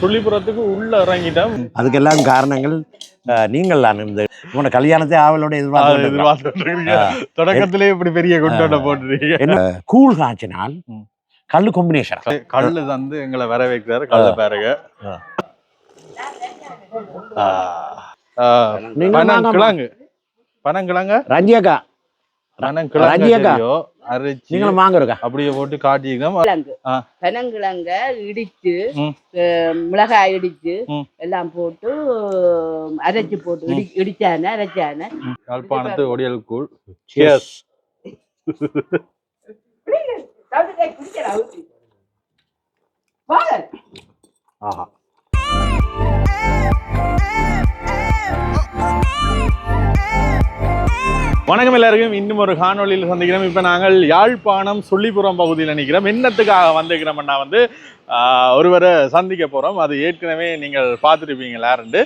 சுள்ளிபுரத்துக்கு உள்ள இறங்கிட்டோம். அதுக்கெல்லாம் காரணங்கள் நீங்கள் தான் இந்த உங்களோட கல்யாணத்தை ஆவலோட எதிர்பார்த்து. தொடக்கத்திலே இப்படி பெரிய கொண்டாட போட்டுருக்கீங்க. என்ன கூழ் காய்ச்சினால். கல்லு காம்பினேஷன் கல்லு தந்து எங்களை வர வைக்கிறாரு கல்ல பாருங்க. பனங்கிழங்கு பனங்கிழங்க ரஞ்சியக்கா. நீங்களும் வாங்க இருக்கா அப்படியே போட்டு ஆ. பனங்கிழங்க இடிச்சு மிளகாய் இடிச்சு. எல்லாம் போட்டு அரைச்சு போட்டு இடி இடிச்சான அரைச்சான. யாழ்ப்பாணத்து ஒடியல் கூழ். Cheers. ஆஹா. வணக்கம் எல்லாருக்கும். இன்னும் ஒரு காணொலியில் சந்திக்கிறோம். இப்போ நாங்கள் யாழ்ப்பாணம் சொல்லிபுரம் பகுதியில் நிற்கிறோம் என்னத்துக்காக வந்திருக்கிறோம்னா வந்து ஒருவரை சந்திக்க போகிறோம் அது ஏற்கனவே நீங்கள் பார்த்துருப்பீங்க யாருண்டு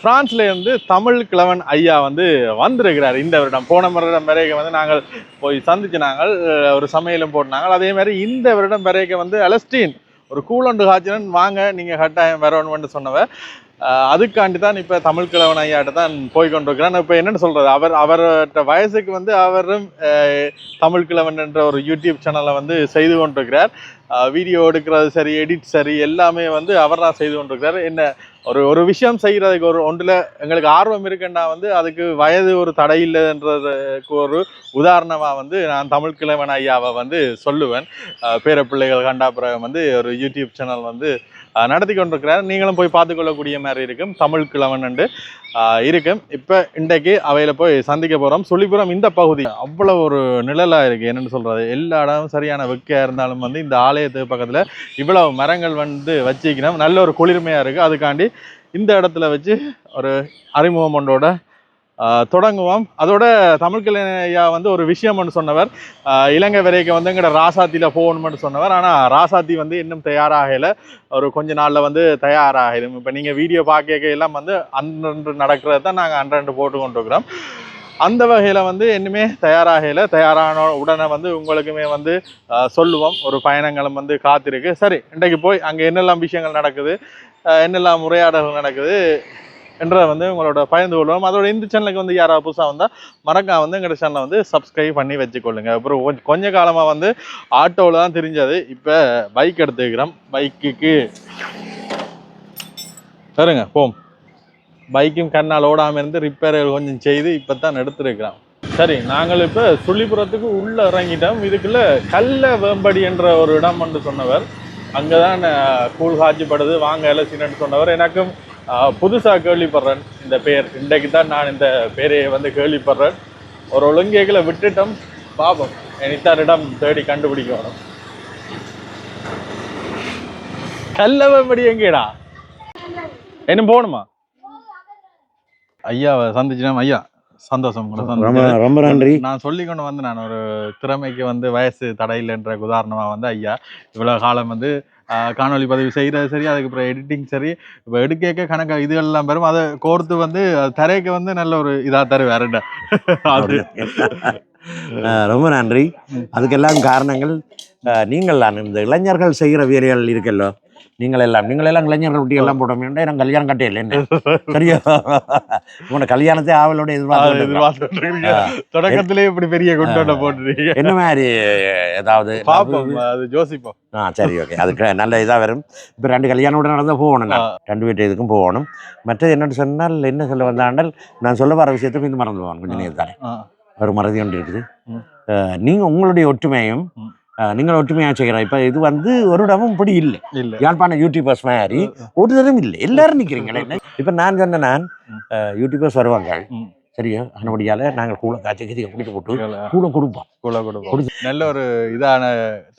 ஃப்ரான்ஸ்லேருந்து தமிழ் கிழவன் ஐயா வந்து வந்திருக்கிறார். இந்த வருடம் போன வருடம் வரைக்கும் வந்து நாங்கள் போய் சந்திச்சு நாங்கள் ஒரு சமையலும் போட்டுனாங்க அதே மாதிரி இந்த வருடம் வரைக்கும் வந்து அலஸ்டீன் ஒரு கூலண்டு காய்ச்சலன் வாங்க நீங்கள் கட்டாயம் வரணும்னு சொன்னவர் அதுக்காண்டி தான் இப்போ தமிழ் கிழவன் ஐயாட்ட தான் போய்கொண்டிருக்கிறான் இப்போ என்னென்னு சொல்கிறது அவர் அவர்கிட்ட வயசுக்கு வந்து அவரும் தமிழ் கிழவன் என்ற ஒரு யூடியூப் சேனலை வந்து செய்து கொண்டிருக்கிறார். வீடியோ எடுக்கிறது சரி எடிட் சரி எல்லாமே வந்து அவர் தான் செய்து கொண்டிருக்கிறார். என்ன ஒரு ஒரு விஷயம் செய்கிறதுக்கு ஒரு ஒன்றில் எங்களுக்கு ஆர்வம் இருக்குன்னா வந்து அதுக்கு வயது ஒரு தடை இல்லைன்றதுக்கு ஒரு உதாரணமாக வந்து நான் தமிழ் கிழவன் ஐயாவை வந்து சொல்லுவேன். பேரப்பிள்ளைகள் பேர கண்டா பிறகு வந்து ஒரு யூடியூப் சேனல் வந்து நடத்தி கொண்டிருக்கிறார். நீங்களும் போய் பார்த்துக்கொள்ளக்கூடிய மாதிரி இருக்கும். தமிழ் கிழவன் உண்டு இருக்கும். இப்போ இன்றைக்கு அவையில் போய் சந்திக்க போகிறோம் சொல்லிப்புறம் இந்த பகுதி அவ்வளோ ஒரு நிழலாக இருக்குது என்னென்னு சொல்கிறது எல்லா இடமும் சரியான வெக்கையாக இருந்தாலும் வந்து இந்த ஆலயத்துக்கு பக்கத்தில் இவ்வளோ மரங்கள் வந்து வச்சிக்கணும் நல்ல ஒரு குளிர்மையாக இருக்குது அதுக்காண்டி இந்த இடத்துல வச்சு ஒரு அறிமுகம் ஒன்றோட தொடங்குவோம். அதோட தமிழ் வந்து ஒரு விஷயம்னு சொன்னவர். இலங்கை வரைக்கும் வந்து எங்கட ராசாத்தியில் போகணும்னு சொன்னவர். ஆனால் ராசாத்தி வந்து இன்னும் தயாராகலை ஒரு கொஞ்ச நாளில் வந்து தயாராகிடும் இப்போ நீங்கள் வீடியோ பார்க்க எல்லாம் வந்து அன்றன்று நடக்கிறது தான் நாங்கள் அன்றன்று போட்டு கொண்டிருக்கிறோம் அந்த வகையில் வந்து இன்னுமே தயாராகல தயாரான உடனே வந்து உங்களுக்குமே வந்து சொல்லுவோம். ஒரு பயணங்களும் வந்து காத்திருக்கு. சரி இன்றைக்கு போய் அங்கே என்னெல்லாம் விஷயங்கள் நடக்குது? என்னெல்லாம் உரையாடல்கள் நடக்குது? என்றதை வந்து உங்களோட பகிர்ந்து கொள்வோம். அதோட இந்த சேனலுக்கு வந்து யாராவது புதுசாக வந்தால் மறக்காம வந்து எங்களோட சேனலை வந்து சப்ஸ்கிரைப் பண்ணி வச்சுக்கொள்ளுங்க. அப்புறம் கொஞ்சம் கொஞ்ச காலமாக வந்து ஆட்டோவில் தான் தெரிஞ்சது. இப்போ பைக் எடுத்துக்கிறோம். பைக்குக்கு சரிங்க போம். பைக்கும் கண்ணால் ஓடாமல் இருந்து ரிப்பேர்கள் கொஞ்சம் செய்து இப்போ தான் எடுத்துருக்கிறோம். சரி நாங்கள் இப்போ சுள்ளிபுரத்துக்கு உள்ளே இறங்கிட்டோம். இதுக்குள்ள கல்ல வேம்படி என்ற ஒரு இடம் என்று சொன்னவர். அங்கே தான் கூழ் காட்சிப்படுது வாங்க எலசின்னு சொன்னவர். எனக்கும் புதுசாக கேள்விப்படுறேன் இந்த பேர். இன்றைக்கு தான் நான் இந்த பேரை வந்து கேள்விப்படுறேன். ஒரு ஒழுங்கேகளை விட்டுட்டோம் பாப்போம் இனித்தான் இடம் தேடி கண்டுபிடிக்கணும் கல்ல வேம்படி எங்கேடா? என்ன போகணுமா? ஐயாவை சந்திச்சினா ஐயா சந்தோஷம் ரொம்ப நன்றி. நான் சொல்லி கொண்டு வந்து நான் ஒரு திறமைக்கு வந்து வயசு தடையில்லைன்ற உதாரணமா வந்து ஐயா இவ்வளவு காலம் வந்து ஆஹ், காணொளி பதிவு செய்யறது சரி அதுக்கப்புறம் எடிட்டிங் சரி. இப்போ எடுக்க கணக்கு இதுகள்லாம் பெறும் அதை கோர்த்து வந்து தரைக்கு வந்து நல்ல ஒரு இதா தருவாருண்ட அது. ரொம்ப நன்றி. அதுக்கெல்லாம் காரணங்கள். நீங்கள் தான். இந்த இளைஞர்கள் செய்கிற வேலைகள் இருக்கல்லோ? நீங்கள் எல்லாம் நீங்கள் எல்லாம் இளைஞர்கள் ஒட்டி எல்லாம் போட வேண்டாம் எனக்கு கல்யாணம் கட்டையில் என்ன சரியா? உங்களோட கல்யாணத்தை ஆவலோட எதிர்பார்த்து. தொடக்கத்திலே இப்படி பெரிய கொண்டாட போட்டுருக்கீங்க. என்ன மாதிரி ஏதாவது அது யோசிப்போம் ஆ சரி ஓகே. அதுக்கு நல்ல இதாக வரும். இப்போ ரெண்டு கல்யாணம் கூட நடந்தால் போகணும் நான். ரெண்டு வீட்டு இதுக்கும் போகணும். மற்றது என்னன்னு சொன்னால் என்ன சொல்ல வந்தாண்டல் நான் சொல்ல வர விஷயத்தை மீண்டும் மறந்து போவான் கொஞ்சம் நேரம் தானே ஒரு மறதி ஒன்று இருக்குது. ம். அஹ், நீங்க உங்களுடைய ஒற்றுமையும் நீங்கள் ஒற்றுமையாக செய்கிறோம் இப்போ இது வந்து ஒரு இடமும் இப்படி இல்லை. யாழ்ப்பாண யூடியூபர்ஸ் மாதிரி ஒரு தரம் இல்லை. எல்லாரும் நிற்கிறீங்களே இப்போ நான் சொன்ன நான் யூடியூபர்ஸ் வருவாங்க. சரியா? அதனபடியால் நாங்கள் கூட காய்ச்சி கீதி குடிக்க போட்டு கேளு. கூட கொடுப்போம். கூட கொடுப்போம். நல்ல ஒரு இதான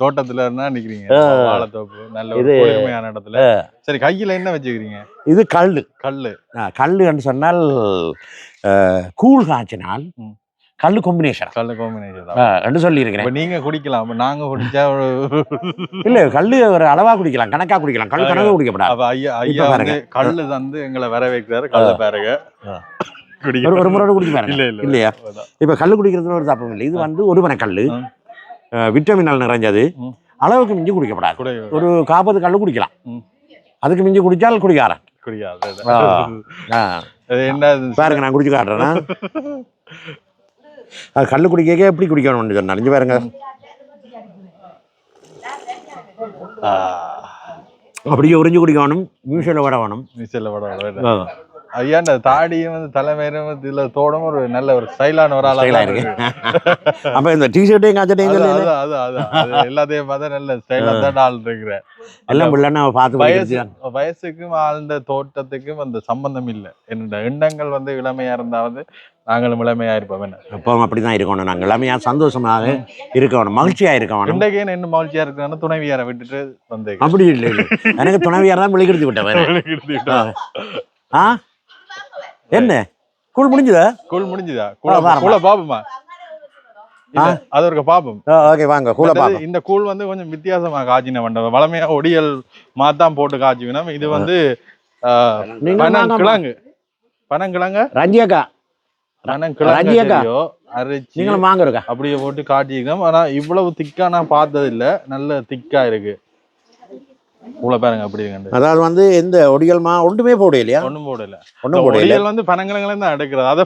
தோட்டத்துல நிக்கிறீங்க. வாழைத்தோப்பு நல்ல ஒரு இது- குளிர்மையான இடத்துல. சரி கையில என்ன வச்சுக்கிறீங்க? இது கல். கல்லு கல் என்று சொன்னால் கூழ் காய்ச்சினால் ம். கல் காம்பினேஷன் கல்லு காம்பினேஷன் என்று சொல்லியிருக்கிறேன். இப்ப நீங்க குடிக்கலாம் நாங்க குடிச்சா இல்ல கல் ஒரு அளவா குடிக்கலாம் கணக்கா குடிக்கலாம். கல் கணக்கா குடிக்கப்படாது ஐயா ஐயா வந்து பாருங்க. கல்லு தந்து எங்களை வர வைக்கிறாரு கல்ல பாருங்க. குடிக்க ஒரு முறை பாருங்க. இல்ல இல்லையா. இப்ப கல் குடிக்கிறதுல ஒரு தப்பம் இல்லை. இது வந்து ஒரு கல் ம். விட்டமினால் நிறைஞ்சது. அளவுக்கு மிஞ்சி குடிக்கப்படாது. குடி ஒரு காப்பது கல் குடிக்கலாம். அதுக்கு மிஞ்சி குடிச்சால் குடிக்காரன். என்ன பாருங்க நான் குடிச்சு காட்டுறேன்னா அது கல் குடிக்க எப்படி குடிக்கணும்னு சொன்னா இங்க பாருங்க. அப்படியே உறிஞ்சு குடிக்கணும் மியூசியில் விட வேணும். நீச்சல் விட விட விட. ஆ. ஐயா இந்த தாடியும் வந்து தலைமையிலும் வந்து இதுல தோடும் ஒரு நல்ல ஒரு ஸ்டைலான ஒரு ஆளா இருக்கு. அப்ப இந்த அது அது அது அது எல்லாத்தையும் பார்த்தா நல்ல ஸ்டைலா தான் ஆள் இருக்கிற எல்லாம் பிள்ளைன்னா பார்த்து வயசு வயசுக்கும் ஆழ்ந்த தோட்டத்துக்கும் அந்த சம்பந்தம் இல்லை. என்னோட எண்ணங்கள் வந்து இளமையா இருந்தா வந்து நாங்களும் இளமையா இருப்போம் என்ன? எப்பவும் அப்படிதான் இருக்கணும். நாங்கள் எல்லாமே சந்தோஷமாக இருக்கணும் மகிழ்ச்சியா இருக்கணும் இன்றைக்கே என்ன மகிழ்ச்சியா இருக்கிறான்னு துணைவியாரை விட்டுட்டு வந்து அப்படி இல்லை. எனக்கு துணைவியார் தான் வெளிக்கெடுத்து விட்டேன் ஆ? என்ன? கூழ் முடிஞ்சதா? கூழ் முடிஞ்சுதா. கூழ பாப்போமா அது ஒரு பாப்போம் ஓகே வாங்க கூழ மற்றது பாப்போம் இந்த கூழ் வந்து கொஞ்சம் வித்தியாசமா காய்ச்சின வண்டவை வளமையா ஒடியல் மாத்தான் போட்டு காய்ச்சிக்கணும். இது வந்து பனங்கிழங்கு. பனங்கிழங்க? ரஞ்சியக்கா. நீங்களும் வாங்க அப்படியே போட்டு காய்ச்சிக்கணும். ஆனா இவ்வளவு திக்கா நான் பார்த்தது இல்ல நல்ல திக்கா இருக்கு. உள்ள பாருங்க அப்படி இருக்கு அதாவது வந்து எந்த ஒடிகள் மா ஒன்றுமே போட இல்லையா? ஒண்ணும் போடல. ஒன்றும் போட இல்லையா? ஒடியல் வந்து பனங்கிழங்குல தான் எடுக்கிறது. அதை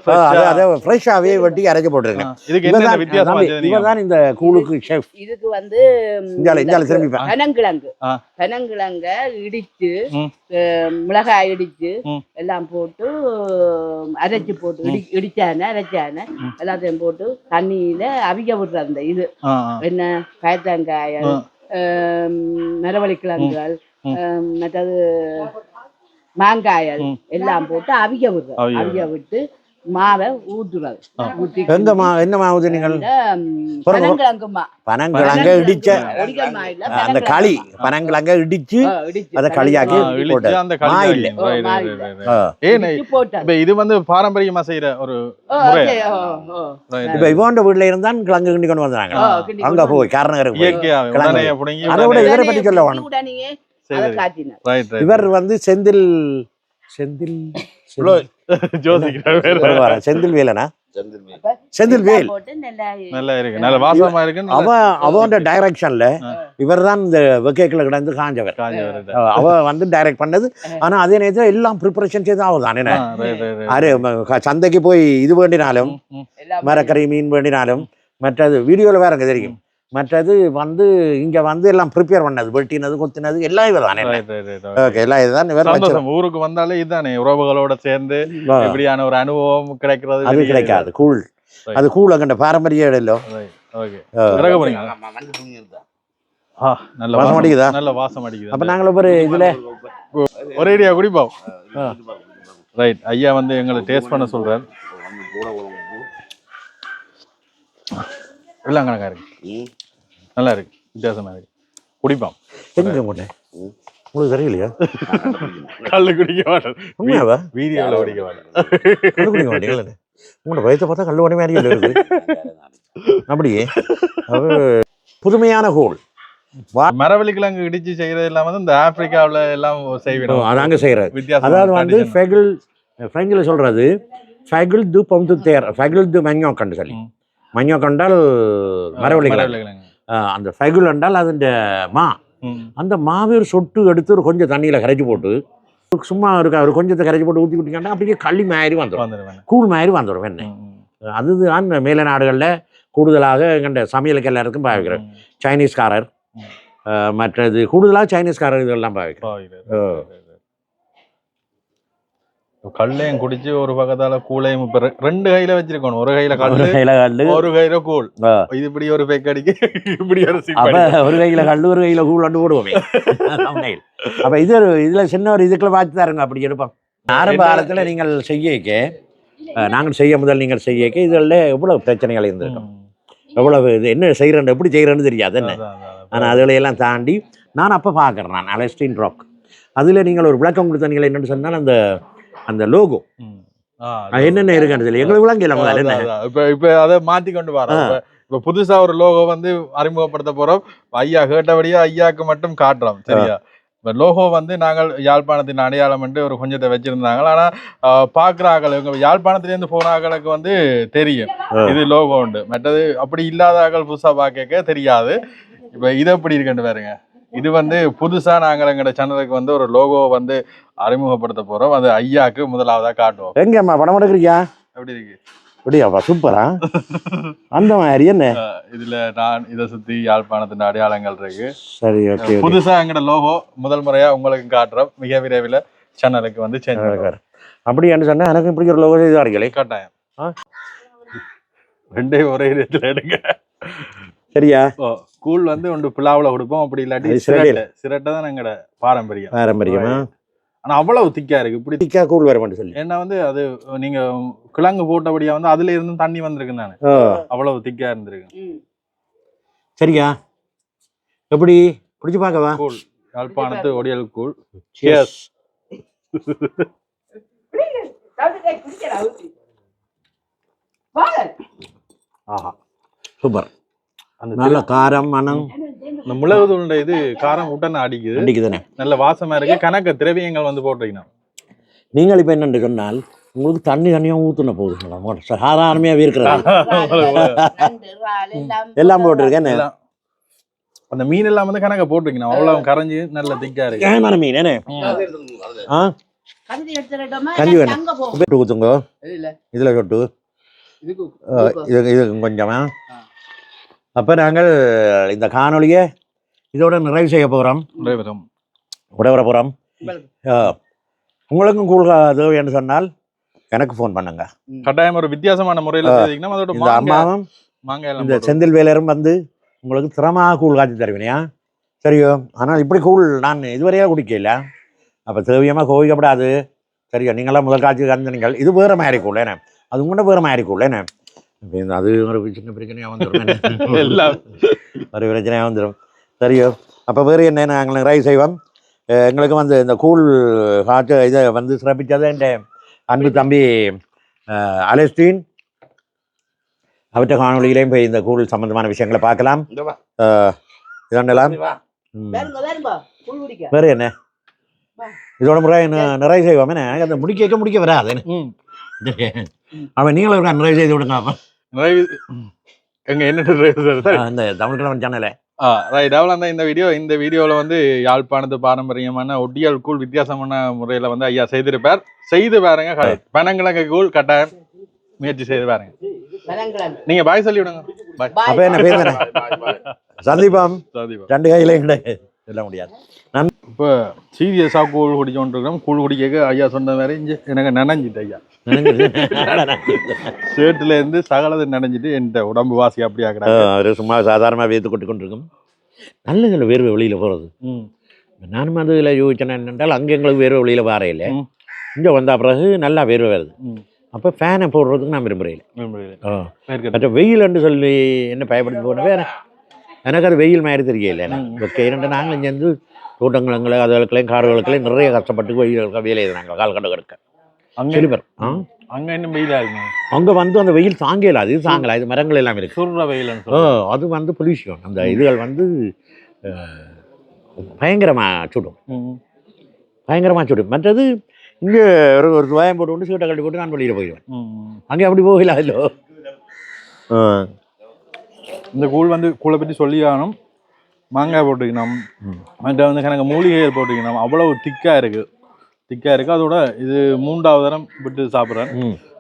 அதை ஃப்ரெஷ்ஷாகவே வெட்டி போட்டுருங்க ஆ, இதுக்கு என்ன வித்தியாசமா தான் இந்த கூழுக்கு ஷெஃப் இதுக்கு வந்து திரும்பி பா. பனங்கிழங்கு. பனங்கிழங்க இடிச்சு மிளகாய் இடிச்சு. எல்லாம் போட்டு அரைச்சு போட்டு இடி இடிச்சான அரைச்சான எல்லாத்தையும் போட்டு தண்ணியில அவிக்க விடுற அந்த இது. என்ன பயத்தங்காயல் ஆ. மரவள்ளி கிழங்குகள் ம். ஆம், மற்றது மாங்காயல். எல்லாம் போட்டு அவிக்க விடுறது அவிய விட்டு மாவை ஊத்துறது. மா என்ன மாவுது நீங்கள்? பனங்கிழங்கு இடிச்ச அந்த களி. பனங்கிழங்க இடிச்சு அதை களியாக்கி போட்டு. மா இல்ல. இது வந்து பாரம்பரியமா செய்யற ஒரு இப்ப வீட்டுல இருந்தான் கிழங்கு கிண்டி கொண்டு வந்தாங்க அங்க போய் காரணம் அதை விட சொல்ல வேணும். இவர் வந்து செந்தில் செந்தில் செந்தில் வேலனா? செந்தில் வேல். நல்லா நல்லா இருக்கு. நல்ல வாசமா இருக்கு. அவன் அவன் டைரக்ஷன்ல. இவர் தான் இந்த வெக்கைக்குள்ள கிடந்து காஞ்சவர். அவ வந்து டைரக்ட் பண்ணது. ஆனா அதே நேரத்துல எல்லாம் ப்ரிப்பரேஷன் செய்து அவள் தான் என்ன க- சந்தைக்கு போய் இது வேண்டினாலும் மரக்கறி மீன் வேண்டினாலும் மற்றது வீடியோல வேற எனக்கு தெரியும். மற்றது வந்து இங்க வந்து எல்லாம் ப்ரிப்பேர் பண்ணது வெட்டினது கொத்தினது எல்லாம் இவர் தானே. ஓகே எல்லாம் இதுதான் இவர் ஊருக்கு வந்தாலே இதுதானே. உறவுகளோட சேர்ந்து ஆ, எப்படியான ஒரு அனுபவம் கிடைக்கிறது அது கிடைக்காது. கூழ். அது கூழ் அங்கண்ட பாரம்பரிய ஆ, நல்ல வாசம் அடிக்குதா? நல்ல வாசம் அடிக்குது. அப்ப நாங்கள் ஒரு இதுல ஒரே ஐடியா குடிப்போம். ரைட் ஐயா வந்து எங்களை டேஸ்ட் பண்ண சொல்றார். எல்லாம் கணக்கா இருக்கு. நல்லா இருக்கு வித்தியாசமா இருக்கு. குடிப்போம். எங்க உங்கள்கிட்ட உங்களுக்கு தெரியலையா? கல்லு குடிக்க மாட்டேன். உண்மையாவா? வீடியோல குடிக்க மாட்டேன். கல்லு குடிக்க மாட்டீங்களா உங்களோட வயத்தை பார்த்தா கல்லு உடனே மாதிரி இருக்கு அப்படியே புதுமையான கோல். மரவள்ளி கிழங்கு இடிச்சு செய்யறது இல்லாம வந்து இந்த ஆப்பிரிக்காவுல எல்லாம் செய்விடும். அதாங்க செய்யறது. வித்தியாசம் அதாவது வந்து ஃபெகில் பிரெஞ்சில் சொல்றது ஃபெகில் து பம்து தேர் ஃபெகில் து மஞ்சோக்கண்டு சொல்லி. ம். மஞ்சோக்கண்டால் மரவள்ளி அந்த ஃபெகுல் என்றால் அதுண்ட மா. அந்த மாவே ஒரு சொட்டு எடுத்து ஒரு கொஞ்சம் தண்ணியில் கரைச்சி போட்டு சும்மா இருக்க ஒரு கொஞ்சத்தை கரைச்சி போட்டு ஊற்றி விட்டீங்கன்னா அப்படியே களி மாதிரி வந்துடும் கூழ் மாதிரி வந்துடும் என்ன. அதுதான் மேல நாடுகளில் கூடுதலாக எங்கள்ட சமையலுக்கு எல்லாருக்கும் பாவிக்கிறோம். சைனீஸ்காரர் மற்றது கூடுதலாக சைனீஸ்காரர் இதெல்லாம் பாவிக்கிறோம். கல்லையும் குடிச்சு ஒரு பக்கத்தால கூலையும் இப்ப ரெண்டு கையில வச்சிருக்கணும் ஒரு கையில கல்லு கையில் கல் ஒரு கையில கூழ். இது இப்படி ஒரு பெக் அடிக்க இப்படி ஒரு. ஒரு கையில கல் ஒரு கையில கூழ் வந்து போடுவோமே. அப்ப இது ஒரு இதுல சின்ன ஒரு இதுக்குள்ள பார்த்து தாருங்க அப்படி எடுப்போம் ஆரம்ப காலத்துல நீங்கள் செய்யக்க நாங்கள் செய்ய முதல் நீங்கள் செய்யக்க இதுல எவ்வளவு பிரச்சனைகள் இருந்திருக்கும். எவ்வளவு இது என்ன செய்யறேன் எப்படி செய்யறேன்னு தெரியாது என்ன. ஆனால் அதுகளை எல்லாம் தாண்டி நான் அப்போ பார்க்குறேன் நான் அலஸ்டின் ராக் அதில் நீங்கள் ஒரு விளக்கம் கொடுத்த நீங்கள் என்னன்னு சொன்னால் அந்த அந்த லோகோ என்னென்ன இருக்குன்னு சொல்லி எங்களுக்கு விளங்கல முதல்ல என்ன அதான், அதான். இப்ப இப்ப அதை மாத்தி கொண்டு வரோம். இப்ப புதுசா ஒரு லோகோ வந்து அறிமுகப்படுத்த போறோம். ஐயா கேட்டபடியா ஐயாக்கு மட்டும் காட்டுறோம் சரியா? இப்ப லோகோ வந்து நாங்கள் யாழ்ப்பாணத்தின் அடையாளம் என்று ஒரு கொஞ்சத்தை வச்சிருந்தாங்க. ஆனா ஆஹ், பாக்குற ஆக்கள் இவங்க யாழ்ப்பாணத்துல இருந்து போன ஆக்களுக்கு வந்து தெரியும். இது லோகோ உண்டு. மற்றது அப்படி இல்லாத ஆக்கள் புதுசா பார்க்க தெரியாது. இப்ப இது எப்படி இருக்குன்னு பாருங்க. இது வந்து புதுசா நாங்கள் எங்களோட சேனலுக்கு வந்து ஒரு லோகோ வந்து அறிமுகப்படுத்த போறோம். அது ஐயாக்கு முதலாவதா காட்டுவோம். எங்கம்மா படம் எடுக்கிறியா? எப்படி இருக்கு? அப்படியாப்பா சூப்பரா. அந்த மாதிரி என்ன? இதுல நான் இதை சுத்தி யாழ்ப்பாணத்தின் அடையாளங்கள் இருக்கு. சரி ஓகே புதுசா எங்களோட லோகோ முதல் முறையா உங்களுக்கு காட்டுறோம். மிக விரைவில் சேனலுக்கு வந்து சேஞ்ச் அப்படி என்ன சொன்னா எனக்கு பிடிக்கிற லோகோ இதாக இருக்கலே கட்டாயம். ரெண்டே ஒரே இடத்துல எடுங்க. சரியா? கூழ் வந்து ஒன்று பிளாவில் கொடுப்போம். அப்படி இல்லாட்டி. சிரட்டை. சிரட்டை தான் எங்களோட பாரம்பரியம். பாரம்பரியமா? ஆனா அவ்வளவு திக்கா இருக்கு. இப்படி பிடிக்கா கூழ் வர மாட்டேன் சொல்லி. ஏன்னா வந்து அது நீங்க கிழங்கு போட்டபடியா வந்து அதுல இருந்து தண்ணி வந்திருக்கு தானே. ஓ அவ்வளவு திக்கா இருந்திருக்கு. சரியா எப்படி? பிடிச்சு பார்க்கவா? கூழ். யாழ்ப்பாணத்து ஒடியல் கூழ். வாங்க. ஆஹா. சூப்பர். அந்த நல்ல காரம் மனம் இந்த மிளகு தூளுடைய இது காரம் உடனே அடிக்குது. அடிக்குதானே. நல்ல வாசமா இருக்கு. கணக்க திரவியங்கள் வந்து போட்டிருக்கணும். நீங்கள் இப்போ என்னென்று சொன்னால் உங்களுக்கு தண்ணி தண்ணியாக ஊற்றுன போகுது சாதாரணமையாக இருக்கிறது நண்டு, இறால் எல்லாம் எல்லாம் போட்டிருக்கேன். அந்த மீன் எல்லாம் வந்து கணக்க போட்டிருக்கணும். அவ்வளவு கரைஞ்சு நல்ல திக்கா இருக்கு. ஏமான மீன்? என்ன? ஆ? கஞ்சி வேணும். ஊற்றுங்க இதில் இது இது கொஞ்சமா. அப்போ நாங்கள் இந்த காணொளியை இதோட நிறைவு செய்ய போகிறோம். நிறைவேறும். விட வர போகிறோம் உங்களுக்கு. உங்களுக்கும் கூழ் தேவைன்னு சொன்னால் எனக்கு ஃபோன் பண்ணுங்க. கட்டாயம் ஒரு வித்தியாசமான முறையில இந்த அம்மாவும் இந்த செந்தில் வேலரும் வந்து உங்களுக்கு திறமாக கூழ் காய்ச்சி தருவினியா? சரியோ ஆனால் இப்படி கூழ் நான் இதுவரையாக குடிக்கல. அப்போ தேவியமாக கோவிக்கப்படாது. சரியோ நீங்களாம் முதல் காய்ச்சி கந்தனீங்கள் இது வேறு மாதிரி கூழ் என்ன அது கூட வேறு மாதிரி கூழ் என்ன அது ஒரு சின்ன பிரச்சனையாக வந்துடும் எல்லாம் ஒரு பிரச்சனையாக வந்துடும் சரியோ அப்போ வேறு என்ன நாங்கள் நிறைய செய்வோம் எங்களுக்கு வந்து இந்த கூழ் காய்ச்ச இதை வந்து சிறப்பித்தது என் அன்பு தம்பி அலஸ்டீன் அவற்றை காணொலியிலையும் போய் இந்த கூழ் சம்பந்தமான விஷயங்களை பார்க்கலாம் இதெல்லாம். வேறு என்ன இதோட முறை என்ன நிறைய செய்வோம் என்ன முடிக்க முடிக்க வராது. அவன் நீங்களும் நிறைய செய்து விடுங்க எங்க என்ன இந்த தமிழ் கிழவன் சேனலை ஆ ரைட் அவ்வளோ தான் இந்த வீடியோ இந்த வீடியோவில் வந்து யாழ்ப்பாணத்து பாரம்பரியமான ஒட்டியல் கூழ் வித்தியாசமான முறையில் வந்து ஐயா செய்திருப்பார். செய்து பாருங்க பனங்கிழங்கு கூழ் கட்டாயம். முயற்சி செய்து பாருங்க. நீங்க பாய் சொல்லி விடுங்க சந்தீபம். சாதிப்பா ரெண்டு கையில கிடையாது. சொல்ல முடியாது. இப்போ சீரியஸாக கூழ் குடிச்சோன்ட்டு இருக்கோம் கூழ் குடிக்க ஐயா சொன்ன மாதிரி இங்க எனக்கு நனைஞ்சிட்டு ஐயா. சேட்டுல இருந்து சகலது நனைஞ்சிட்டு என் உடம்பு வாசி அப்படி ஒரு சும்மா சாதாரணமாக வேத்து கொண்டு கொண்டிருக்கும். நல்ல நல்ல வேர்வை வெளியில் போகிறது ம். நானும் அது இதில் யோசிச்சேன் என்னென்றால் அங்கே எங்களுக்கு வேர்வை வெளியில் வர இல்லை. ம். இங்கே வந்த பிறகு நல்லா வேர்வை வருது. அப்போ ஃபேனை போடுறதுக்கு நான் விரும்புகிறேன். மற்ற வெயில்னு சொல்லி என்ன பயப்படுத்தி வேற எனக்கு அது வெயில் மாதிரி தெரியல. ஓகே இரண்டு நாங்கள் இங்கே வந்து தோட்டங்களுங்களை அதுகளுக்கெல்லாம் காடுகளுக்கெல்லாம் நிறைய கஷ்டப்பட்டு வெயில் வேலை செய்தாங்க கால் கண்டு கிடக்க அங்க சிலிபர் ஆ? அங்க இன்னும் வெயிலா இருக்குங்க? அங்கே வந்து அந்த வெயில் தாங்கல அது தாங்கல இது மரங்கள் எல்லாம் இருக்கு. சுடுற வெயில்னு ஓ சொல்லுவாங்க. அது வந்து பொல்யூஷன். அந்த இதுகள் வந்து அஹ், பயங்கரமா சுடும். ம் பயங்கரமா சுடும். மற்றது இங்கே ஒரு ஒரு துவாயம் போட்டு கொண்டு சீட்டை கட்டி போட்டு நான் வெளியில் போயிடுவேன். அங்கே அப்படி போகல அதில் இந்த கூழ் வந்து கூழை பற்றி சொல்லி ஆகணும் மாங்காய் போட்டுக்கணும். மற்ற வந்து கணக்கு மூலிகைகள் போட்டுக்கணும் அவ்வளவு திக்காக இருக்குது திக்காக இருக்குது அதோட இது மூன்றாவது தரம் விட்டு சாப்பிட்றேன்.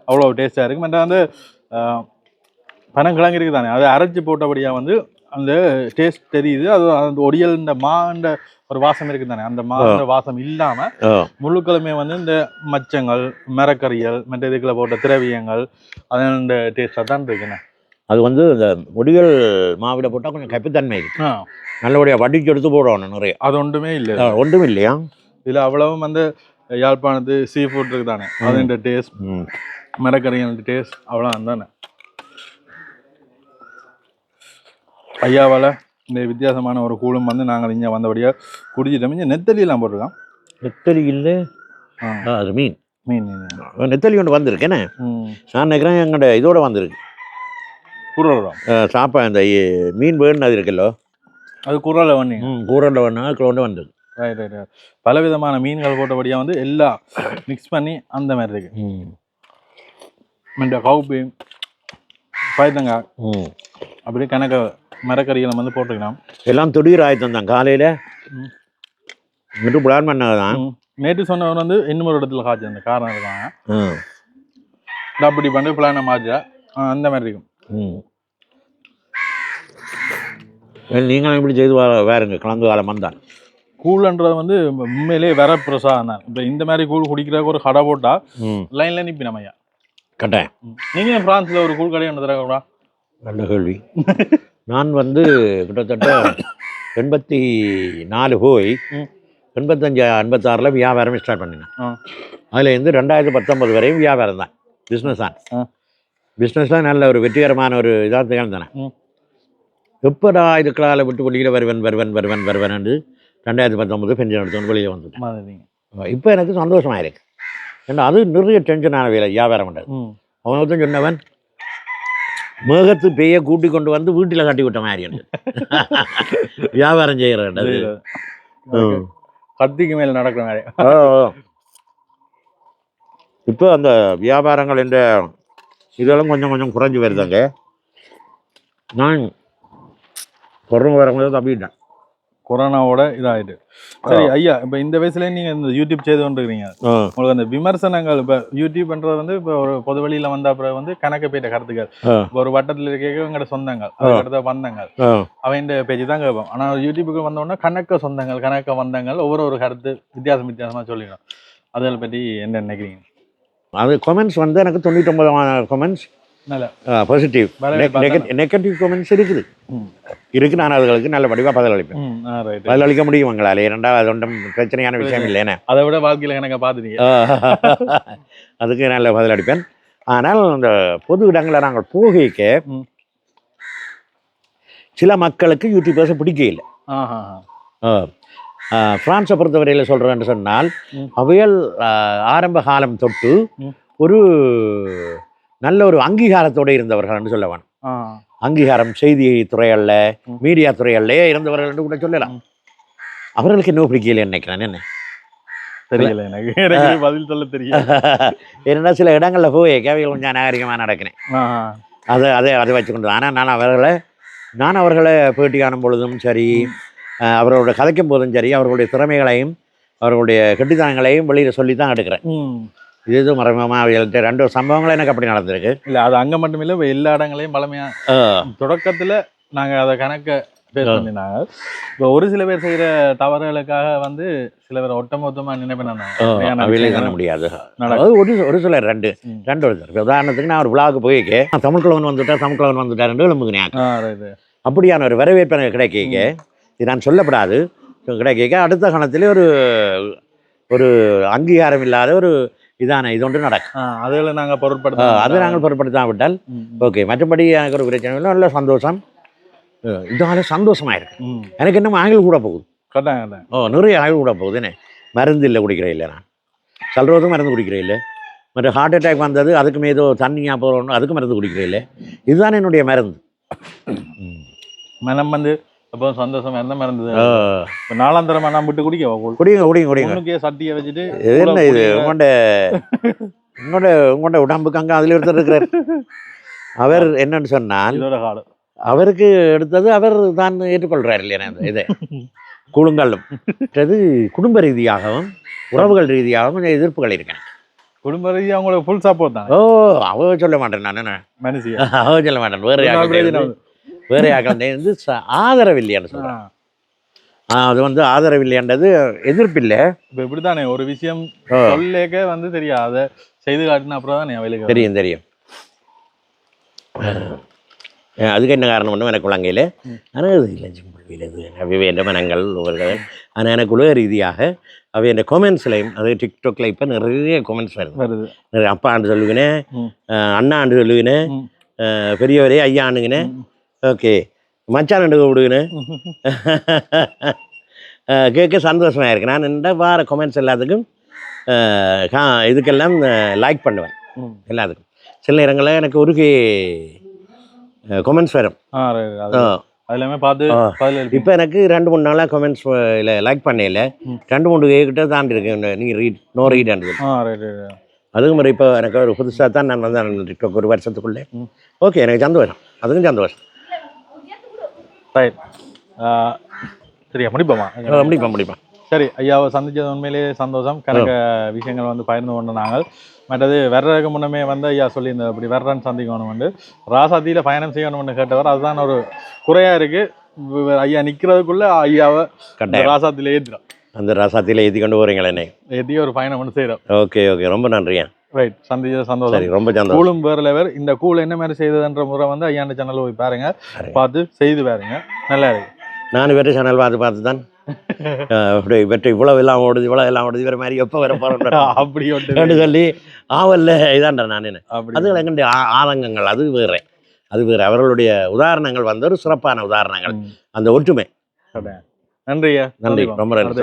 அவ்வளோ டேஸ்ட்டாக இருக்குது மற்ற வந்து பனங்கிழங்கு இருக்குது தானே அதை அரைச்சி போட்டபடியாக வந்து அந்த டேஸ்ட் தெரியுது. அது அந்த ஒடியல் இந்த மாண்ட ஒரு வாசம் இருக்குது தானே அந்த மாண்ட வாசம் இல்லாமல் ஓ முழுக்களுமே வந்து இந்த மச்சங்கள் மரக்கறிகள் மற்ற இதுக்குள்ள போட்ட திரவியங்கள் அதன் டேஸ்ட்டாக தான் இருக்குண்ணே. அது வந்து இந்த முடிகள் மாவிட போட்டால் கொஞ்சம் கப்பித்தன்மை இருக்கு. நல்லபடியாக வடிச்சு எடுத்து போடணும் நிறைய. அது ஒன்றுமே இல்லை ஒன்றும் இல்லையா? இதில் அவ்வளவும் வந்து யாழ்ப்பாணத்து சீ ஃபுட் இருக்கு தானே அதுன்ற டேஸ்ட் ம். மரக்கறிகள் டேஸ்ட் அவ்வளோ தானே? ஐயாவால் இந்த வித்தியாசமான ஒரு கூழும் வந்து நாங்கள் இங்கே வந்தபடியாக குடிச்சிட்டோம். இங்கே நெத்தலியெல்லாம் போட்டிருக்கோம் நெத்தலி இல்லை? அது மீன். மீன். நெத்தலி ஒன்று வந்திருக்கேனே ம். நான் நினைக்கிறேன் எங்கள்ட இதோட வந்திருக்கு. சாப்பா இந்த இ- மீன் வேணுன்னு அது இருக்குல்லோ? அது குரலை வந்தீங்க ம் கூரலில் வேணா கிலோண்டு வந்தது. ரைட் ரைட் பல விதமான மீன்கள் போட்டபடியாக வந்து எல்லாம் மிக்ஸ் பண்ணி அந்த மாதிரி இருக்கு. ம். இந்த கவுப்பி பைத்தங்காய் ம். அப்படி கணக்க மரக்கறிகளை வந்து போட்டுக்கலாம். எல்லாம் திடீர் ஆயத்தம் தான். காலையில். மட்டும் பிளான் பண்ணதான் ம். நேற்று சொன்னவர் வந்து இன்னும் ஒரு இடத்துல காய்ச்சி அந்த காரணம் இருக்காங்க அப்படி பண்ணி பிளானை மாற்றா அந்த மாதிரி இருக்கும். நீங்களும் இப்படி செய்து வா- வேறுங்க கலந்து காலம் வந்தான் கூழ்ன்றது வந்து உண்மையிலேயே வர பிரசாதம் தான். இப்போ இந்த மாதிரி கூழ் குடிக்கிறதுக்கு ஒரு கடை போட்டா ம். லைன்ல நிப்பி நம்ம ஐயா கட்டேன் நீங்க ஏன் பிரான்ஸ்ல ஒரு கூழ் கடை ஒன்று தரக்கூடா நல்ல கேள்வி. நான் வந்து கிட்டத்தட்ட எண்பத்தி நாலு போய் ம். எண்பத்தஞ்சு எண்பத்தாறில் வியாபாரம் ஸ்டார்ட் பண்ணினேன். ஆ. அதுலேருந்து ரெண்டாயிரத்தி பத்தொன்பது வரையும் வியாபாரம் தான் பிஸ்னஸ் தான். ஆ. பிஸ்னஸில் நல்ல ஒரு வெற்றிகரமான ஒரு இதாக திகழ்ந்தேன். எப்படா இதுக்களால் விட்டு வெளியில் வருவன் வருவன் வருவன் வருவன் என்று ரெண்டாயிரத்தி பத்தொன்பது பென்ஷன் எடுத்தவன் வெளியில் வந்துட்டேன் இப்போ எனக்கு சந்தோஷமாக இருக்கு. ஏன்னா அது நிறைய டென்ஷனான வேலை வியாபாரம் பண்ணுறது அவன் ஒருத்தன் சொன்னவன் மேகத்து பெய்ய கூட்டி கொண்டு வந்து வீட்டில் கட்டி விட்ட மாதிரி எனக்கு வியாபாரம் செய்கிறேன். கத்திக்கு மேல நடக்கிற மாதிரி. இப்போ அந்த வியாபாரங்கள் என்ற இதெல்லாம் கொஞ்சம் கொஞ்சம் குறைஞ்சி வருதாங்க நான் கொரோனா வரும்போது தப்பிட்டேன் கொரோனாவோட இதாயிட்டு. சரி ஐயா இப்ப இந்த வயசுல நீங்க இந்த யூடியூப் செய்து கொண்டிருக்கீங்க ஆ. உங்களுக்கு அந்த விமர்சனங்கள் இப்ப யூடியூப்ன்றது வந்து இப்ப ஒரு பொது வெளியில வந்த அப்புறம் வந்து கணக்கு போயிட்ட கருத்துக்கள். ஒரு வட்டத்துல இருக்க எங்கட சொந்தங்கள் அதுக்கடுத்த வந்தங்கள். அவன் பேச்சு தான் கேட்போம். ஆனா யூடியூபுக்கு வந்த உடனே கணக்க சொந்தங்கள் கணக்க வந்தங்கள் ஒவ்வொரு ஒரு கருத்து வித்தியாசம் வித்தியாசமா சொல்லிடும். அதை பத்தி என்ன நினைக்கிறீங்க? அது கொமெண்ட்ஸ் வந்து எனக்கு தொண்ணூற்றொம்பது கொமெண்ட்ஸ் பாசிட்டிவ் நெகட்டிவ் கொமெண்ட்ஸ் இருக்குது. இருக்கு நான் அதுகளுக்கு நல்ல படிவாக பதிலளிப்பேன். பதிலளிக்க முடியும் உங்களால். இரண்டாவது அது ஒன்றும் பிரச்சனையான விஷயம் இல்லைன்னு அதை விட வாழ்க்கையில கணக்க பாத்துட்டீங்க அதுக்கு நல்ல பதிலளிப்பேன். ஆனால் அந்த பொது இடங்களை நாங்கள் போகைக்க. சில மக்களுக்கு யூடியூபர்ஸை பிடிக்க இல்லை. ஆஹா ஃப்ரான்ஸை பொறுத்தவரையில் சொல்கிறேன்னு சொன்னால். அவையல் ஆரம்ப காலம் தொட்டு. ஒரு நல்ல ஒரு அங்கீகாரத்தோடு இருந்தவர்கள்னு சொல்லவேன் ஆ. அங்கீகாரம் செய்தி துறைகளில். மீடியா துறைகளிலே இருந்தவர்கள் என்று கூட சொல்லலாம். அவர்களுக்கு என்ன பிடிக்கல நினைக்கிறேன் என்ன? தெரியல எனக்கு. பதில் சொல்ல தெரியும் ஏன்னா சில இடங்களில் போய் கேவைகள் கொஞ்சம் நாகரிகமாக நடக்கிறேன் அதை அதை அதை வச்சுக்கொண்டு. ஆனால் நான் அவர்களை நான் அவர்களை பேட்டி காணும் பொழுதும் சரி அஹ், அவர்களோட கதைக்கும் போதும் சரி அவர்களுடைய திறமைகளையும் அவர்களுடைய கெட்டித்தனங்களையும் வெளியில் சொல்லி தான் எடுக்கிறேன் இது இது அவர்கள்ட்ட ரெண்டு சம்பவங்களும் எனக்கு அப்படி நடந்திருக்கு. இல்ல அது அங்க மட்டும் இல்ல எல்லா இடங்களையும் பழமையா தொடக்கத்துல நாங்க அதை கணக்க. பண்ணினாங்க. இப்போ ஒரு சில பேர் செய்யற தவறுகளுக்காக வந்து சில பேர் ஒட்டமொத்தமா நினைப்பேன் முடியாது. ஒரு ஒரு சிலர் ரெண்டு. ரெண்டு ஒரு சிலர் உதாரணத்துக்கு நான் ஒரு விழாவுக்கு போயிருக்கேன் நான் தமிழ் கிழவன் வந்துட்டா தமிழ் கிழவன் வந்துட்டாருன்னு எழும்புகிறேன் ஆ ரைட்டு அப்படியான ஒரு வரவேற்பு எனக்கு கிடைக்க இது நான் சொல்லப்படாது. கிடைக்க அடுத்த கணத்திலே ஒரு ஒரு அங்கீகாரம் இல்லாத ஒரு இதான இது ஒன்று நடக்கும். அதில் நாங்க ஆ, பொருட்படுத்த அது நாங்கள் பொருட்படுத்தாவிட்டால் ஓகே மற்றபடி எனக்கு ஒரு பிரச்சனை இல்லை நல்ல சந்தோஷம். இதால சந்தோஷமா இருக்கு. எனக்கு இன்னும் ஆயுள் கூட போகுது. ஓ நிறைய ஆயுள் கூட போகுது என்ன? மருந்து இல்லை குடிக்கிறேன் இல்லை நான். சொல்கிறதும் மருந்து குடிக்கிறேன் இல்லை. மற்ற ஹார்ட் அட்டாக் வந்தது அதுக்கும் ஏதோ தண்ணியாக போகிறோம் அதுக்கும் மருந்து குடிக்கிறேன் இல்லை. இதுதான் என்னுடைய மருந்து. மனம் வந்து அப்போ சந்தோஷமா இருந்தா மறந்தது ஆ. இப்போ நாலாந்தரமா நான் விட்டு குடிக்க குடிங்க குடிங்க குடிங்க. சட்டியை வச்சுட்டு என்ன இது? உங்கள்ட உங்களோட உங்களோட உடம்புக்கு அங்கே அதில் ஒருத்தர் இருக்கிறார். அவர் என்னன்னு சொன்னால் அவருக்கு எடுத்தது அவர் தான் ஏற்றுக்கொள்றார் இல்லையா அந்த இதை? குழுங்களும் மற்றது குடும்ப ரீதியாகவும் உறவுகள் ரீதியாகவும் கொஞ்சம் எதிர்ப்புகள் இருக்கேன் குடும்ப ரீதியாக அவங்களோட ஃபுல் சப்போர்ட் தான்? ஓ அவ சொல்ல மாட்டேன் நான் என்ன? மனுஷியா? அவ சொல்ல மாட்டேன் வேற வேற யாருக்கிட்ட இருந்து ச- ஆதரவில்லையான்னு சொல்றேன். ஆ, அது வந்து ஆதரவில்லைன்றது எதிர்ப்பில்லை. இப்போ இப்படித்தானே ஒரு விஷயம். சொல்லேக்க வந்து தெரியும். அதை செய்து காட்டின அப்புறம் தான் நீ அவளுக்கு தெரியும் தெரியும். அதுக்கு என்ன காரணம் ஒன்றும் எனக்கு விளங்கையில் ஆனால் அது இல்லை விலது அவை என்ற மனங்கள் ஒவ்வொரு ஆனால் எனக்கு உலக ரீதியாக அவை என்ற கொமெண்ட்ஸ்லையும் அது டிக்டாக்ல இப்போ நிறைய கொமெண்ட்ஸ் வருது. நிறைய அப்பாண்டு சொல்லுவினேன் ம். அண்ணாண்டு சொல்லுவினேன். பெரியவரே ஐயாண்டுங்கினேன் ஓகே. மச்சான் கூப்பிடுவினேன் கேட்க சந்தோஷமாக இருக்கு நான் என்ன வார கொமெண்ட்ஸ் எல்லாத்துக்கும் இதுக்கெல்லாம் லைக் பண்ணுவேன். எல்லாத்துக்கும். சில நேரங்களில் எனக்கு உருகி கொமெண்ட்ஸ் வரும். ஆ right. அது அது எல்லாமே பார்த்து ஆ. பதில் எழுப்பி இப்போ எனக்கு ரெண்டு மூணு நாளாக கொமெண்ட்ஸ் இல்லை லைக் பண்ணல. ரெண்டு மூணு கிட்ட தாண்டி இருக்கேன் நீ ரீட் நோ ரீட் ஆ ரைட் ரைட் அதுக்கு மாதிரி இப்போ எனக்கு ஒரு புதுசாக தான் நான் வந்து டிக்டாக் ஒரு வருஷத்துக்குள்ளே. ஓகே எனக்கு சந்தோஷம். அதுக்கும் சந்தோஷம். ரைட் சரியா முடிப்போமா? முடிப்பா முடிப்பா சரி ஐயாவை சந்திச்சது உண்மையிலேயே சந்தோஷம். கணக்க விஷயங்கள் வந்து பகிர்ந்து கொண்டு நாங்கள். மற்றது வர்றதுக்கு முன்னமே வந்து ஐயா சொல்லியிருந்தது அப்படி வர்றன்னு சந்திக்கணும் வந்து ராசாத்தியில் பயணம் செய்யணும்னு கேட்டவர் அதுதான் ஒரு குறையா இருக்கு. வி- ஐயா நிக்கிறதுக்குள்ள ஐயாவை ராசாத்தில ஏத்துறோம் அந்த ரசாத்தியில் ஏற்றி கொண்டு என்னை? ஏத்தி ஒரு பயணம் ஒன்று செய்யறோம். Okay okay. ரொம்ப நன்றியா ரைட் சந்திச்சது சந்தோஷம். சரி ரொம்ப சந்தோஷம். கூலும் வேற லெவர் இந்த கூல் என்ன மாதிரி செய்ததுன்ற முறை வந்து ஐயாண்ட சேனல்ல போய் பாருங்க. பார்த்து செய்து பாருங்க. நல்லா இருக்கு. நான் இவற்றை சேனல் பார்த்து பார்த்து தான் அஹ், இப்படி இவற்றை இவ்வளவு எல்லாம் ஓடுது இவ்வளவு எல்லாம் ஓடுது இவர மாதிரி எப்போ வர போறோம் அப்படி ஒன்று சொல்லி ஆவல்ல இதான்டா நான் என்ன. அப்படி அது எங்களுடைய ஆதங்கங்கள் அது வேற. அது வேற. அவர்களுடைய உதாரணங்கள் வந்து ஒரு சிறப்பான உதாரணங்கள். அந்த ஒற்றுமை. நன்றி. நன்றி. ரொம்ப நன்றி.